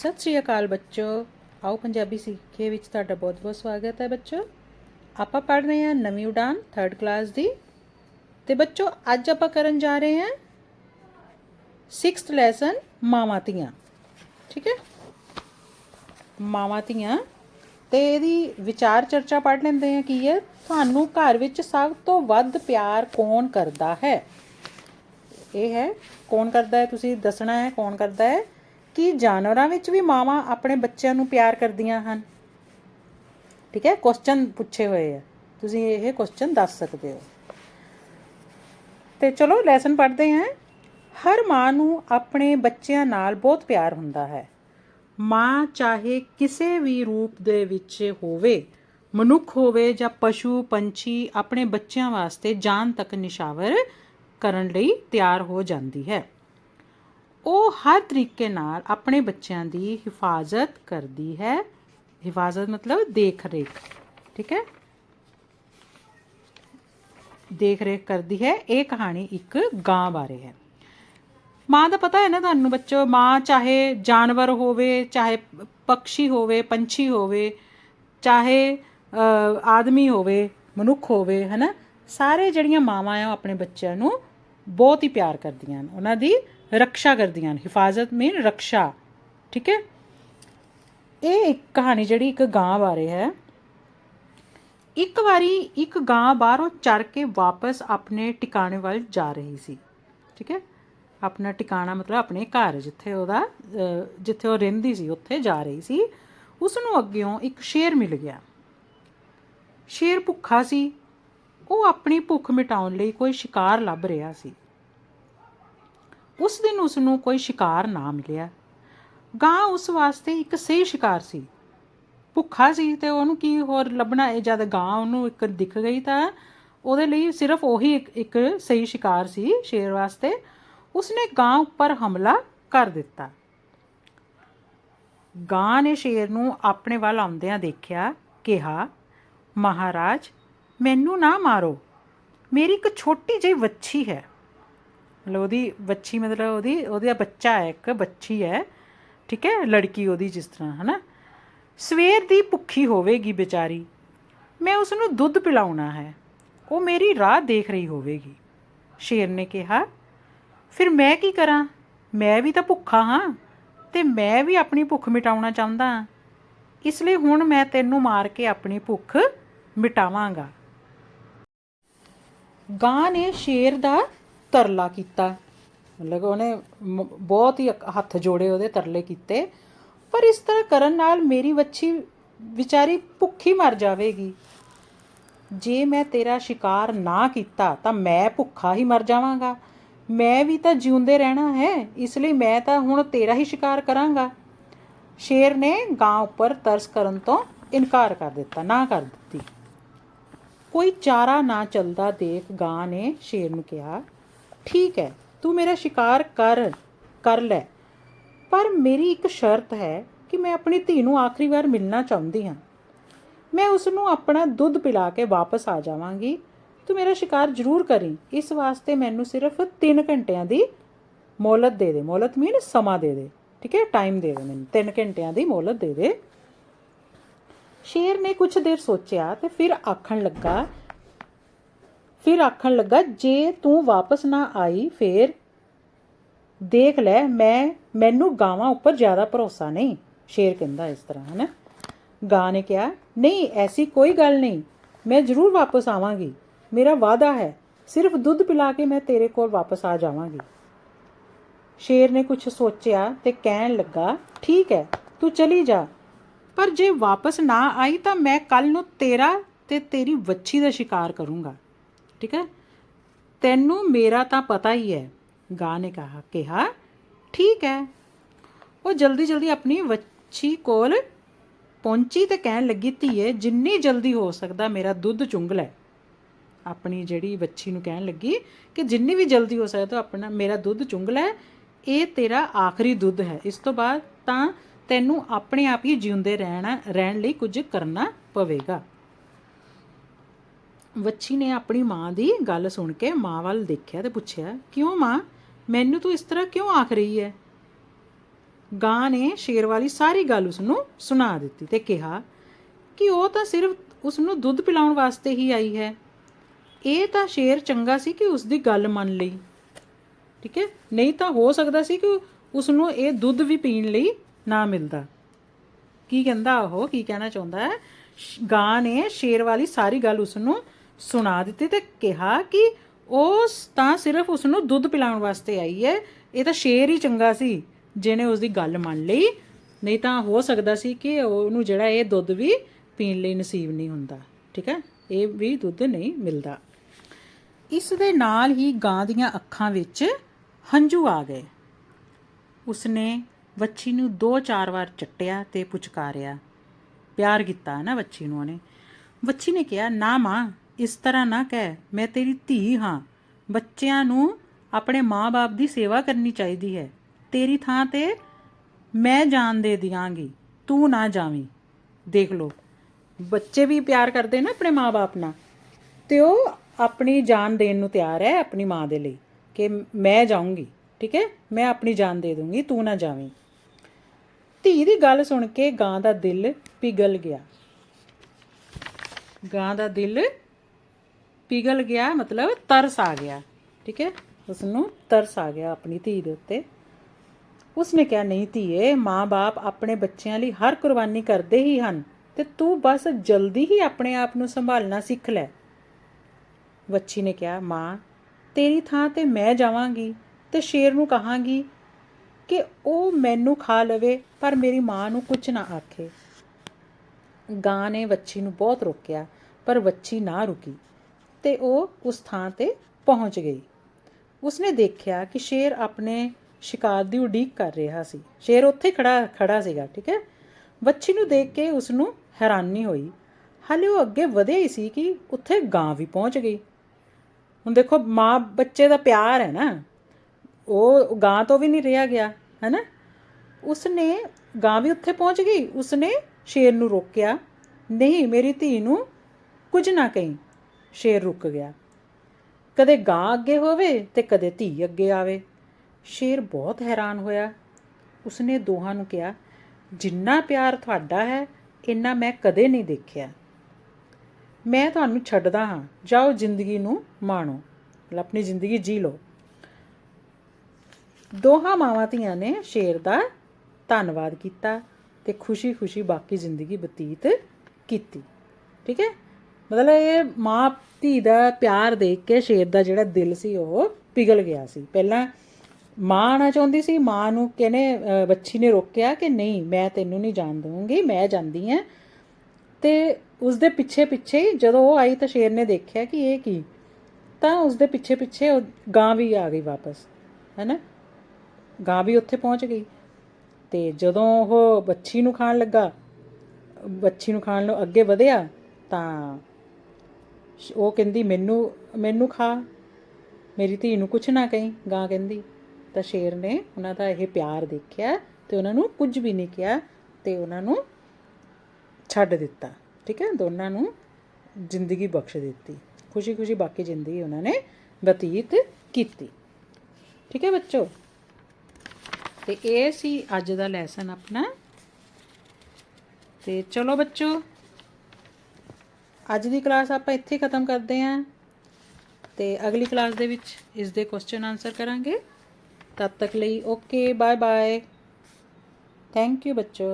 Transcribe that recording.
ਸਤਿ ਸ੍ਰੀ ਅਕਾਲ ਬੱਚੋ। ਆਓ ਪੰਜਾਬੀ ਸਿੱਖੇ ਵਿੱਚ ਤੁਹਾਡਾ ਬਹੁਤ-ਬਹੁਤ ਸਵਾਗਤ ਹੈ ਬੱਚੋ। ਆਪਾਂ ਪੜ੍ਹ ਰਹੇ ਹਾਂ ਨਵੀਂ ਉਡਾਨ 3rd ਕਲਾਸ ਦੀ। ਤੇ ਬੱਚੋ, ਅੱਜ ਆਪਾਂ ਕਰਨ ਜਾ ਰਹੇ ਹਾਂ 6th ਲੈਸਨ ਮਾਵਾਂ ਧੀਆਂ। ਠੀਕ ਹੈ? ਮਾਵਾਂ ਧੀਆਂ। ਤੇ ਇਹਦੀ ਵਿਚਾਰ ਚਰਚਾ ਪੜ੍ਹ ਲੈਂਦੇ ਹਾਂ ਕੀ ਹੈ? ਤੁਹਾਨੂੰ ਘਰ ਵਿੱਚ ਸਭ ਤੋਂ ਵੱਧ ਪਿਆਰ ਕੌਣ ਕਰਦਾ ਹੈ? ਇਹ ਹੈ, ਕੌਣ ਕਰਦਾ ਹੈ? ਤੁਸੀਂ ਦੱਸਣਾ ਹੈ ਕੌਣ ਕਰਦਾ ਹੈ? ਕੀ ਜਾਨਵਰਾਂ ਵਿੱਚ ਵੀ ਮਾਵਾਂ ਆਪਣੇ ਬੱਚਿਆਂ ਨੂੰ ਪਿਆਰ ਕਰਦੀਆਂ ਹਨ? ਠੀਕ ਹੈ ਕੁਐਸਚਨ ਪੁੱਛੇ ਹੋਏ ਆ। ਤੁਸੀਂ ਇਹ ਕੁਐਸਚਨ ਦੱਸ ਸਕਦੇ ਹੋ। ਤੇ ਚਲੋ ਲੈਸਨ ਪੜ੍ਹਦੇ ਹਾਂ। ਹਰ ਮਾਂ ਨੂੰ ਆਪਣੇ ਬੱਚਿਆਂ ਨਾਲ ਬਹੁਤ ਪਿਆਰ ਹੁੰਦਾ ਹੈ। ਮਾਂ ਚਾਹੇ ਕਿਸੇ ਵੀ ਰੂਪ ਦੇ ਵਿੱਚ ਹੋਵੇ, ਮਨੁੱਖ ਹੋਵੇ ਜਾਂ ਪਸ਼ੂ, ਪੰਛੀ, ਆਪਣੇ ਬੱਚਿਆਂ ਵਾਸਤੇ ਜਾਨ ਤੱਕ ਨਿਸ਼ਾਵਰ ਕਰਨ ਲਈ ਤਿਆਰ ਹੋ ਜਾਂਦੀ ਹੈ। ਉਹ ਹਰ ਤਰੀਕੇ ਨਾਲ ਆਪਣੇ ਬੱਚਿਆਂ ਦੀ ਹਿਫਾਜ਼ਤ ਕਰਦੀ ਹੈ। ਹਿਫਾਜ਼ਤ ਮਤਲਬ ਦੇਖ ਰੇਖ ਠੀਕ ਹੈ? ਦੇਖ ਰੇਖ ਕਰਦੀ ਹੈ। ਇਹ ਕਹਾਣੀ ਇੱਕ ਗਾਂ ਬਾਰੇ ਹੈ। ਮਾਂ ਦਾ ਪਤਾ ਹੈ ਨਾ ਤੁਹਾਨੂੰ ਬੱਚੋ, ਮਾਂ ਚਾਹੇ ਜਾਨਵਰ ਹੋਵੇ, ਚਾਹੇ ਪੰਛੀ ਹੋਵੇ ਪੰਛੀ ਹੋਵੇ, ਚਾਹੇ ਆਦਮੀ ਹੋਵੇ, ਮਨੁੱਖ ਹੋਵੇ, ਹਨਾ? ਸਾਰੇ ਜਿਹੜੀਆਂ ਮਾਵਾਂ ਆ ਉਹ ਆਪਣੇ ਬੱਚਿਆਂ ਨੂੰ ਬਹੁਤ ਹੀ ਪਿਆਰ ਕਰਦੀਆਂ ਹਨ। ਉਹਨਾਂ ਦੀ ਰੱਖਿਆ ਕਰਦੀਆਂ ਹਨ। ਹਿਫਾਜ਼ਤ ਮੀਨ ਰੱਖਿਆ। ਠੀਕ ਹੈ? ਇਹ ਇੱਕ ਕਹਾਣੀ ਜਿਹੜੀ ਇੱਕ ਗਾਂ ਬਾਰੇ ਹੈ। ਇੱਕ ਵਾਰੀ ਇੱਕ ਗਾਂ ਬਾਹਰੋਂ ਚਰ ਕੇ ਵਾਪਸ ਆਪਣੇ ਟਿਕਾਣੇ ਵੱਲ ਜਾ ਰਹੀ ਸੀ। ਠੀਕ ਹੈ? ਆਪਣਾ ਟਿਕਾਣਾ ਮਤਲਬ ਆਪਣੇ ਘਰ ਜਿੱਥੇ ਉਹਦਾ ਜਿੱਥੇ ਉਹ ਰਹਿੰਦੀ ਸੀ, ਉੱਥੇ ਜਾ ਰਹੀ ਸੀ। ਉਸ ਨੂੰ ਅੱਗਿਓਂ ਇੱਕ ਸ਼ੇਰ ਮਿਲ ਗਿਆ। ਸ਼ੇਰ ਭੁੱਖਾ ਸੀ। ਉਹ ਆਪਣੀ ਭੁੱਖ ਮਿਟਾਉਣ ਲਈ ਕੋਈ ਸ਼ਿਕਾਰ ਲੱਭ ਰਿਹਾ ਸੀ। ਉਸ ਦਿਨ ਉਸ ਨੂੰ ਕੋਈ ਸ਼ਿਕਾਰ ਨਾ ਮਿਲਿਆ। ਗਾਂ ਉਸ ਵਾਸਤੇ ਇੱਕ ਸਹੀ ਸ਼ਿਕਾਰ ਸੀ। ਭੁੱਖਾ ਸੀ ਤੇ ਉਹਨੂੰ ਕੀ ਹੋਰ ਲੱਭਣਾ, ਇਹ ਜਦ ਗਾਂ ਉਹਨੂੰ ਇੱਕ ਦਿਖ ਗਈ ਤਾਂ ਉਹਦੇ ਲਈ ਸਿਰਫ ਉਹੀ ਇੱਕ ਇੱਕ ਸਹੀ ਸ਼ਿਕਾਰ ਸੀ ਸ਼ੇਰ ਵਾਸਤੇ। ਉਸਨੇ ਗਾਂ ਉੱਪਰ ਹਮਲਾ ਕਰ ਦਿੱਤਾ। ਗਾਂ ਨੇ ਸ਼ੇਰ ਨੂੰ ਆਪਣੇ ਵੱਲ ਆਉਂਦਿਆਂ ਦੇਖਿਆ, ਕਿਹਾ, ਮਹਾਰਾਜ, ਮੈਨੂੰ ਨਾ ਮਾਰੋ। ਮੇਰੀ ਇੱਕ ਛੋਟੀ ਜਿਹੀ ਵੱਛੀ ਹੈ। ਮਤਲਬ ਉਹਦੀ ਵੱਛੀ ਮਤਲਬ ਉਹਦੀ, ਉਹਦਾ ਬੱਚਾ ਹੈ, ਇੱਕ ਬੱਚੀ ਹੈ, ਠੀਕ ਹੈ, ਲੜਕੀ ਉਹਦੀ ਜਿਸ ਤਰ੍ਹਾਂ, ਹਨਾ? ਸਵੇਰ ਦੀ ਭੁੱਖੀ ਹੋਵੇਗੀ ਵਿਚਾਰੀ ਮੈਂ ਉਸ ਨੂੰ ਦੁੱਧ ਪਿਲਾਉਣਾ ਹੈ, ਉਹ ਮੇਰੀ ਰਾਹ ਦੇਖ ਰਹੀ ਹੋਵੇਗੀ, ਸ਼ੇਰ ਨੇ ਕਿਹਾ। ਫਿਰ ਮੈਂ ਕੀ ਕਰਾਂ? ਮੈਂ ਵੀ ਤਾਂ ਭੁੱਖਾ ਹਾਂ, ਤੇ ਮੈਂ ਵੀ ਆਪਣੀ ਭੁੱਖ ਮਿਟਾਉਣਾ ਚਾਹੁੰਦਾ ਹਾਂ। ਇਸ ਲਈ ਹੁਣ ਮੈਂ ਤੈਨੂੰ ਮਾਰ ਕੇ ਆਪਣੀ ਭੁੱਖ ਮਿਟਾਵਾਂਗਾ। ਗਾਂ ਨੇ ਸ਼ੇਰ ਦਾ ਤਰਲਾ ਕੀਤਾ। ਮਤਲਬ ਉਹਨੇ ਬਹੁਤ ਹੀ ਹੱਥ ਜੋੜੇ ਉਹਦੇ ਤਰਲੇ ਕੀਤੇ। ਪਰ ਇਸ ਤਰ੍ਹਾਂ ਕਰਨ ਨਾਲ ਮੇਰੀ ਵੱਛੀ ਵਿਚਾਰੀ ਭੁੱਖੀ ਮਰ ਜਾਵੇਗੀ। ਜੇ ਮੈਂ ਤੇਰਾ ਸ਼ਿਕਾਰ ਨਾ ਕੀਤਾ ਤਾਂ ਮੈਂ ਭੁੱਖਾ ਹੀ ਮਰ ਜਾਵਾਂਗਾ। ਮੈਂ ਵੀ ਤਾਂ ਜਿਉਂਦੇ ਰਹਿਣਾ ਹੈ, ਇਸ ਲਈ ਮੈਂ ਤਾਂ ਹੁਣ ਤੇਰਾ ਹੀ ਸ਼ਿਕਾਰ ਕਰਾਂਗਾ। ਸ਼ੇਰ ਨੇ ਗਾਂ ਉੱਪਰ ਤਰਸ ਕਰਨ ਤੋਂ ਇਨਕਾਰ ਕਰ ਦਿੱਤਾ, ਨਾ ਕਰ ਦਿੱਤੀ। ਕੋਈ ਚਾਰਾ ਨਾ ਚੱਲਦਾ ਦੇਖ ਗਾਂ ਨੇ ਸ਼ੇਰ ਨੂੰ ਕਿਹਾ। ਠੀਕ ਹੈ, ਤੂੰ ਮੇਰਾ ਸ਼ਿਕਾਰ ਕਰ ਕਰ ਲੈ। ਪਰ ਮੇਰੀ ਇੱਕ ਸ਼ਰਤ ਹੈ ਕਿ ਮੈਂ ਆਪਣੀ ਧੀ ਨੂੰ ਆਖਰੀ ਵਾਰ ਮਿਲਣਾ ਚਾਹੁੰਦੀ ਹਾਂ। ਮੈਂ ਉਸ ਨੂੰ ਆਪਣਾ ਦੁੱਧ ਪਿਲਾ ਕੇ ਵਾਪਸ ਆ ਜਾਵਾਂਗੀ। ਤੂੰ ਮੇਰਾ ਸ਼ਿਕਾਰ ਜ਼ਰੂਰ ਕਰੀ। ਇਸ ਵਾਸਤੇ ਮੈਨੂੰ ਸਿਰਫ 3 ਘੰਟਿਆਂ ਦੀ ਮੋਹਲਤ ਦੇ ਦੇ। ਮੋਹਲਤ ਮੀਨ ਸਮਾਂ ਦੇ ਦੇ। ਠੀਕ ਹੈ ਟਾਈਮ ਦੇ ਦੇ ਮੈਨੂੰ। 3 ਘੰਟਿਆਂ ਦੀ ਮੋਹਲਤ ਦੇ ਦੇ। ਸ਼ੇਰ ਨੇ ਕੁਝ ਦੇਰ ਸੋਚਿਆ ਤੇ ਫਿਰ ਆਖਣ ਲੱਗਾ ਫਿਰ ਆਖਣ ਲੱਗਾ, ਜੇ ਤੂੰ ਵਾਪਸ ਨਾ ਆਈ, ਫੇਰ? ਦੇਖ ਲੈ, ਮੈਂ, ਮੈਨੂੰ ਗਾਵਾਂ ਉੱਪਰ ਜ਼ਿਆਦਾ ਭਰੋਸਾ ਨਹੀਂ, ਸ਼ੇਰ ਕਹਿੰਦਾ ਇਸ ਤਰ੍ਹਾਂ ਹੈ ਨਾ ਗਾਂ ਨੇ ਕਿਹਾ, ਨਹੀਂ, ਐਸੀ ਕੋਈ ਗੱਲ ਨਹੀਂ, ਮੈਂ ਜ਼ਰੂਰ ਵਾਪਸ ਆਵਾਂਗੀ, ਮੇਰਾ ਵਾਅਦਾ ਹੈ, ਸਿਰਫ ਦੁੱਧ ਪਿਲਾ ਕੇ ਮੈਂ ਤੇਰੇ ਕੋਲ ਵਾਪਸ ਆ ਜਾਵਾਂਗੀ। ਸ਼ੇਰ ਨੇ ਕੁਝ ਸੋਚਿਆ ਤੇ ਕਹਿਣ ਲੱਗਾ, ਠੀਕ ਹੈ, ਤੂੰ ਚਲੀ ਜਾ, ਪਰ ਜੇ ਵਾਪਸ ਨਾ ਆਈ ਤਾਂ ਮੈਂ ਕੱਲ ਨੂੰ ਤੇਰਾ ਤੇ ਤੇਰੀ ਵੱਛੀ ਦਾ ਸ਼ਿਕਾਰ ਕਰੂੰਗਾ। ਠੀਕ ਹੈ? ਤੈਨੂੰ ਮੇਰਾ ਤਾਂ ਪਤਾ ਹੀ ਹੈ ਗਾਂ ਨੇ ਕਹਾ, ਕਿਹਾ, ਠੀਕ ਹੈ। ਉਹ ਜਲਦੀ ਜਲਦੀ ਆਪਣੀ ਵੱਛੀ ਕੋਲ ਪਹੁੰਚੀ ਤੇ ਕਹਿਣ ਲੱਗੀ, ਧੀਏ, ਜਿੰਨੀ ਜਲਦੀ ਹੋ ਸਕਦਾ ਮੇਰਾ ਦੁੱਧ ਚੁੰਗ ਲੈ। ਆਪਣੀ ਜਿਹੜੀ ਵੱਛੀ ਨੂੰ ਕਹਿਣ ਲੱਗੀ ਕਿ ਜਿੰਨੀ ਵੀ ਜਲਦੀ ਹੋ ਸਕਦਾ ਆਪਣਾ, ਮੇਰਾ ਦੁੱਧ ਚੁੰਗ ਲੈ, ਇਹ ਤੇਰਾ ਆਖਰੀ ਦੁੱਧ ਹੈ। ਇਸ ਤੋਂ ਬਾਅਦ ਤਾਂ ਤੈਨੂੰ ਆਪਣੇ ਆਪ ਹੀ ਜਿਉਂਦੇ ਰਹਿਣਾ, ਰਹਿਣ ਲਈ ਕੁਝ ਕਰਨਾ ਪਵੇਗਾ। ਵੱਛੀ ਨੇ ਆਪਣੀ ਮਾਂ ਦੀ ਗੱਲ ਸੁਣ ਕੇ ਮਾਂ ਵੱਲ ਦੇਖਿਆ ਤੇ ਪੁੱਛਿਆ, ਕਿਉਂ ਮਾਂ? ਮੈਨੂੰ ਤੂੰ ਇਸ ਤਰ੍ਹਾਂ ਕਿਉਂ ਆਖ ਰਹੀ ਹੈ ਗਾਂ ਨੇ ਸ਼ੇਰ ਵਾਲੀ ਸਾਰੀ ਗੱਲ ਉਸ ਨੂੰ ਸੁਣਾ ਦਿੱਤੀ ਤੇ ਕਿਹਾ ਕਿ ਉਹ ਤਾਂ ਸਿਰਫ ਉਸ ਨੂੰ ਦੁੱਧ ਪਿਲਾਉਣ ਵਾਸਤੇ ਹੀ ਆਈ ਹੈ। ਇਹ ਤਾਂ ਸ਼ੇਰ ਚੰਗਾ ਸੀ ਕਿ ਉਸ ਦੀ ਗੱਲ ਮੰਨ ਲਈ। ਠੀਕ ਹੈ ਨਹੀਂ ਤਾਂ ਹੋ ਸਕਦਾ ਸੀ ਕਿ ਉਸ ਨੂੰ ਇਹ ਦੁੱਧ ਵੀ ਪੀਣ ਲਈ ਨਾ ਮਿਲਦਾ। ਕੀ ਕਹਿੰਦਾ ਉਹ? ਕੀ ਕਹਿਣਾ ਚਾਹੁੰਦਾ? ਹੈ ਗਾਂ ਨੇ ਸ਼ੇਰ ਵਾਲੀ ਸਾਰੀ ਗੱਲ ਉਸ ਨੂੰ ਸੁਣਾ ਦਿੱਤੀ ਤੇ ਕਿਹਾ ਕਿ ਉਹ ਤਾਂ ਸਿਰਫ ਉਸ ਨੂੰ ਦੁੱਧ ਪਿਲਾਉਣ ਵਾਸਤੇ ਆਈ ਹੈ। ਇਹ ਤਾਂ ਸ਼ੇਰ ਹੀ ਚੰਗਾ ਸੀ, ਜਿਹਨੇ ਉਸ ਦੀ ਗੱਲ ਮੰਨ ਲਈ। ਨਹੀਂ ਤਾਂ ਹੋ ਸਕਦਾ ਸੀ ਕਿ ਉਹਨੂੰ ਜਿਹੜਾ ਇਹ ਦੁੱਧ ਵੀ ਪੀਣ ਲਈ ਨਸੀਬ ਨਹੀਂ ਹੁੰਦਾ। ਠੀਕ ਹੈ? ਇਹ ਵੀ ਦੁੱਧ ਨਹੀਂ ਮਿਲਦਾ। ਇਸ ਦੇ ਨਾਲ ਹੀ ਗਾਂ ਦੀਆਂ ਅੱਖਾਂ ਵਿੱਚ ਹੰਝੂ ਆ ਗਏ। ਉਸਨੇ ਵੱਛੀ ਨੂੰ ਦੋ ਚਾਰ ਵਾਰ ਚੱਟਿਆ ਤੇ ਪੁਚਕਾਰਿਆ। ਪਿਆਰ ਕੀਤਾ ਨਾ ਵੱਛੀ ਨੂੰ ਉਹਨੇ। ਵੱਛੀ ਨੇ ਕਿਹਾ, ਨਾ ਮਾਂ ਇਸ ਤਰ੍ਹਾਂ ਨਾ ਕਹਿ, ਮੈਂ ਤੇਰੀ ਧੀ ਹਾਂ। ਬੱਚਿਆਂ ਨੂੰ ਆਪਣੇ ਮਾਂ-ਬਾਪ ਦੀ ਸੇਵਾ ਕਰਨੀ ਚਾਹੀਦੀ ਹੈ। ਤੇਰੀ ਥਾਂ ਤੇ ਮੈਂ ਜਾਨ ਦੇ ਦਿਆਂਗੀ, ਤੂੰ ਨਾ ਜਾਵੀਂ। ਦੇਖ ਲੋ ਬੱਚੇ ਵੀ ਪਿਆਰ ਕਰਦੇ ਨਾ ਆਪਣੇ ਮਾਂ-ਬਾਪ ਨਾਲ। ਤੇ ਉਹ ਆਪਣੀ ਜਾਨ ਦੇਣ ਨੂੰ ਤਿਆਰ ਹੈ ਆਪਣੀ ਮਾਂ ਦੇ ਲਈ, ਕਿ ਮੈਂ ਜਾਊਂਗੀ, ਠੀਕ ਹੈ? ਮੈਂ ਆਪਣੀ ਜਾਨ ਦੇ ਦੂੰਗੀ, ਤੂੰ ਨਾ ਜਾਵੀਂ। ਧੀ ਦੀ ਗੱਲ ਸੁਣ ਕੇ ਗਾਂ ਦਾ ਦਿਲ ਪਿਘਲ ਗਿਆ। ਗਾਂ ਦਾ ਦਿਲ ਪਿਘਲ ਗਿਆ, ਮਤਲਬ ਤਰਸ ਆ ਗਿਆ, ਠੀਕ ਹੈ? ਉਸ ਨੂੰ ਤਰਸ ਆ ਗਿਆ ਆਪਣੀ ਧੀ ਦੇ ਉੱਤੇ। ਉਸਨੇ ਕਿਹਾ, ਨਹੀਂ ਧੀਏ, ਮਾਂ-ਬਾਪ ਆਪਣੇ ਬੱਚਿਆਂ ਲਈ ਹਰ ਕੁਰਬਾਨੀ ਕਰਦੇ ਹੀ ਹਨ ਤੇ ਤੂੰ ਬਸ ਜਲਦੀ ਹੀ ਆਪਣੇ ਆਪ ਨੂੰ ਸੰਭਾਲਣਾ ਸਿੱਖ ਲੈ। ਵੱਛੀ ਨੇ ਕਿਹਾ, ਮਾਂ, ਤੇਰੀ ਥਾਂ ਤੇ ਮੈਂ ਜਾਵਾਂਗੀ ਤੇ ਸ਼ੇਰ ਨੂੰ ਕਹਾਂਗੀ ਕਿ ਉਹ ਮੈਨੂੰ ਖਾ ਲਵੇ, ਪਰ ਮੇਰੀ ਮਾਂ ਨੂੰ ਕੁਝ ਨਾ ਆਖੇ। ਗਾਂ ਨੇ ਵੱਛੀ ਨੂੰ ਬਹੁਤ ਰੋਕਿਆ, ਪਰ ਵੱਛੀ ਨਾ ਰੁਕੀ। ਤੇ ਉਹ ਉਸ ਥਾਂ ਤੇ ਪਹੁੰਚ ਗਈ। ਉਸਨੇ ਦੇਖਿਆ ਕਿ ਸ਼ੇਰ ਆਪਣੇ ਸ਼ਿਕਾਰ ਦੀ ਉਡੀਕ ਕਰ ਰਿਹਾ ਸੀ। ਸ਼ੇਰ ਉੱਥੇ ਖੜਾ ਖੜਾ ਸੀਗਾ, ਠੀਕ ਹੈ? ਵੱਛੀ ਨੂੰ ਦੇਖ ਕੇ ਉਸ ਨੂੰ ਹੈਰਾਨੀ ਹੋਈ। ਹਾਲੇ ਉਹ ਅੱਗੇ ਵਧਿਆ ਹੀ ਸੀ ਕਿ ਉੱਥੇ ਗਾਂ ਵੀ ਪਹੁੰਚ ਗਈ। ਹੁਣ ਦੇਖੋ, ਮਾਂ ਬੱਚੇ ਦਾ ਪਿਆਰ ਹੈ ਨਾ। ਉਹ ਗਾਂ ਤੋਂ ਵੀ ਨਹੀਂ ਰਿਹਾ ਗਿਆ, ਹੈ ਨਾ? ਉਸਨੇ, ਗਾਂ ਵੀ ਉੱਥੇ ਪਹੁੰਚ ਗਈ। ਉਸਨੇ ਸ਼ੇਰ ਨੂੰ ਰੋਕਿਆ, ਨਹੀਂ, ਮੇਰੀ ਧੀ ਨੂੰ ਕੁਝ ਨਾ ਕਹੀਂ। ਸ਼ੇਰ ਰੁਕ ਗਿਆ। ਕਦੇ ਗਾਂ ਅੱਗੇ ਹੋਵੇ ਤੇ ਕਦੇ ਧੀ ਅੱਗੇ ਆਵੇ। ਸ਼ੇਰ ਬਹੁਤ ਹੈਰਾਨ ਹੋਇਆ। ਉਸਨੇ ਦੋਹਾਂ ਨੂੰ ਕਿਹਾ, ਜਿੰਨਾ ਪਿਆਰ ਤੁਹਾਡਾ ਹੈ, ਇੰਨਾ ਮੈਂ ਕਦੇ ਨਹੀਂ ਦੇਖਿਆ। ਮੈਂ ਤੁਹਾਨੂੰ ਛੱਡਦਾ ਹਾਂ। ਜਾਓ ਜ਼ਿੰਦਗੀ ਨੂੰ ਮਾਣੋ। ਆਪਣੀ ਜ਼ਿੰਦਗੀ ਜੀ ਲਓ। ਦੋਹਾਂ ਮਾਵਾਂ ਧੀਆਂ ਨੇ ਸ਼ੇਰ ਦਾ ਧੰਨਵਾਦ ਕੀਤਾ ਤੇ ਖੁਸ਼ੀ-ਖੁਸ਼ੀ ਬਾਕੀ ਜ਼ਿੰਦਗੀ ਬਤੀਤ ਕੀਤੀ। ਠੀਕ ਹੈ? ਮਤਲਬ ਇਹ ਮਾਂ ਧੀ ਦਾ ਪਿਆਰ ਦੇਖ ਕੇ ਸ਼ੇਰ ਦਾ ਜਿਹੜਾ ਦਿਲ ਸੀ ਉਹ ਪਿਘਲ ਗਿਆ ਸੀ। ਪਹਿਲਾਂ ਮਾਂ ਆਣਾ ਚਾਹੁੰਦੀ ਸੀ ਮਾਂ ਨੂੰ ਕਹਿੰਨੇ ਅ, ਬੱਚੀ ਨੇ ਰੋਕਿਆ ਕਿ ਨਹੀਂ ਮੈਂ ਤੈਨੂੰ ਨਹੀਂ ਜਾਣ ਦਵਾਂਗੀ ਮੈਂ ਜਾਂਦੀ ਹਾਂ। ਤੇ ਉਸ ਦੇ ਪਿੱਛੇ ਪਿੱਛੇ ਜਦੋਂ ਉਹ ਆਈ ਤਾਂ ਸ਼ੇਰ ਨੇ ਦੇਖਿਆ ਕਿ ਇਹ ਕੀ ਤਾਂ ਉਸ ਦੇ ਪਿੱਛੇ ਪਿੱਛੇ ਉਹ ਗਾਂ ਵੀ ਆ ਗਈ ਵਾਪਸ ਹੈਨਾ? ਗਾਂ ਵੀ ਉੱਥੇ ਪਹੁੰਚ ਗਈ। ਤੇ ਜਦੋਂ ਉਹ ਬੱਚੀ ਨੂੰ ਖਾਣ ਲੱਗਾ ਬੱਚੀ ਨੂੰ ਖਾਣ ਨੂੰ ਅੱਗੇ ਵਧਿਆ ਤਾਂ ਉਹ ਕਹਿੰਦੀ, ਮੈਨੂੰ ਮੈਨੂੰ ਖਾ। ਮੇਰੀ ਧੀ ਨੂੰ ਕੁਛ ਨਾ ਕਹੀਂ ਗਾਂ ਕਹਿੰਦੀ। ਤਾਂ ਸ਼ੇਰ ਨੇ ਉਹਨਾਂ ਦਾ ਇਹ ਪਿਆਰ ਦੇਖਿਆ ਤੇ ਉਹਨਾਂ ਨੂੰ ਕੁਝ ਵੀ ਨਹੀਂ ਕਿਹਾ ਤੇ ਉਹਨਾਂ ਨੂੰ ਛੱਡ ਦਿੱਤਾ, ਠੀਕ ਹੈ? ਦੋਨਾਂ ਨੂੰ ਜ਼ਿੰਦਗੀ ਬਖਸ਼ ਦਿੱਤੀ। ਖੁਸ਼ੀ ਖੁਸ਼ੀ ਬਾਕੀ ਜ਼ਿੰਦਗੀ ਉਹਨਾਂ ਨੇ ਬਤੀਤ ਕੀਤੀ। ਠੀਕ ਹੈ ਬੱਚੋ? ਤੇ ਇਹ ਸੀ ਅੱਜ ਦਾ ਲੈਸਨ ਆਪਣਾ। ਤੇ ਚਲੋ ਬੱਚੋ ਅੱਜ ਦੀ ਕਲਾਸ ਆਪਾਂ ਇੱਥੇ ਖਤਮ ਕਰਦੇ ਹਾਂ ਤੇ ਅਗਲੀ ਕਲਾਸ ਦੇ ਵਿੱਚ ਇਸ ਦੇ ਕੁਐਸਚਨ ਆਨਸਰ ਕਰਾਂਗੇ। ਤਦ ਤੱਕ ਲਈ okay bye bye thank you ਬੱਚੋ।